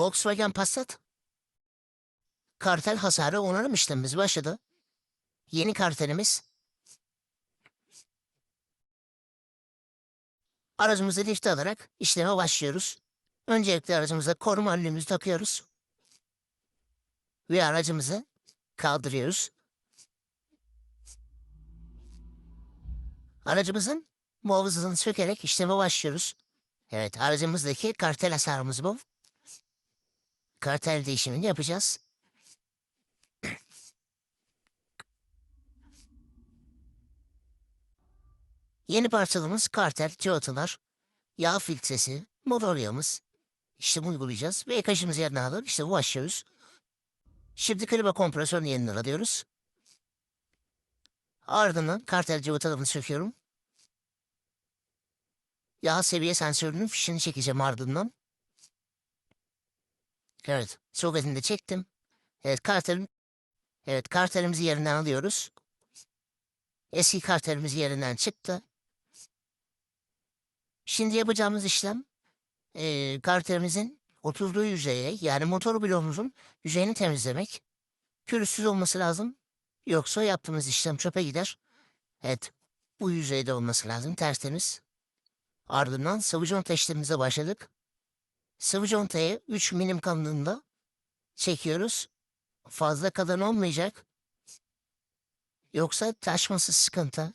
Volkswagen Passat. Kartel hasarı onarım işlemimiz başladı. Yeni kartelimiz. Aracımızı lifte alarak işleme başlıyoruz. Öncelikle aracımıza koruma önlüğümüzü takıyoruz. Ve aracımızı kaldırıyoruz. Aracımızın muhafızasını sökerek işleme başlıyoruz. Evet aracımızdaki kartel hasarımız bu. Kartel değişimini yapacağız. Yeni parçalarımız kartel, cıvatalar, yağ filtresi, motor yağımız. İşte bunu uygulayacağız ve ekajımızı yerine alıp işte bu başlıyoruz. Şimdi klima kompresörünü yeniden alıyoruz. Ardından kartel cıvatalarını söküyorum. Yağ seviye sensörünün fişini çekeceğim ardından. Evet, sohbetini de çektim. Evet, kartelim. Evet, kartelimizi yerinden alıyoruz. Eski kartelimiz yerinden çıktı. Şimdi yapacağımız işlem eee kartelimizin oturduğu yüzeye yani motor bloğumuzun yüzeyini temizlemek. Pürüzsüz olması lazım. Yoksa yaptığımız işlem çöpe gider. Evet, bu yüzeyde olması lazım tertemiz. Ardından sıvı conta işlemimize başladık. Sıvı contayı 3 milim kalınlığında çekiyoruz. Fazla kalın olmayacak. Yoksa taşması sıkıntı.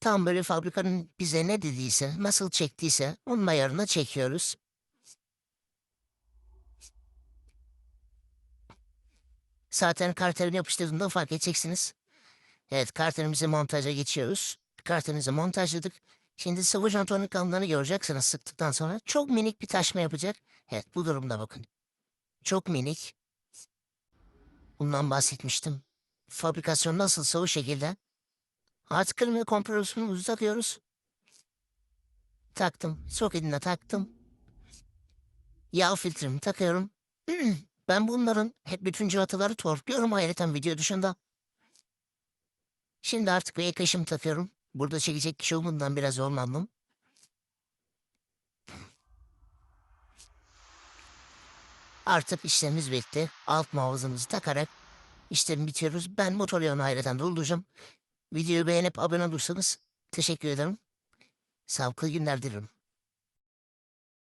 Tam böyle fabrikanın bize ne dediyse, nasıl çektiyse onun ayarına çekiyoruz. Zaten kartelini yapıştırdığında fark edeceksiniz. Evet kartelimizi montaja geçiyoruz. Kartelimizi montajladık. Şimdi sıvı jantonun kalınlığını göreceksiniz sıktıktan sonra. Çok minik bir taşma yapacak. Evet bu durumda bakın. Çok minik. Bundan bahsetmiştim. Fabrikasyon nasılsa o şekilde. Artık klima kompresörümüzü takıyoruz. Taktım. Soketine taktım. Yağ filtremi takıyorum. ben bunların hep bütün cıvataları torpluyorum ayrıca video dışında. Şimdi artık bir ekleşim takıyorum. Burada çekecek kişi olduğundan biraz zorlandım. Artık işlemimiz bitti. Alt muhafızamızı takarak işlemi bitiriyoruz. Ben motor yağını ayrıca dolduracağım. Videoyu beğenip abone olursanız teşekkür ederim. Sağlıklı günler dilerim.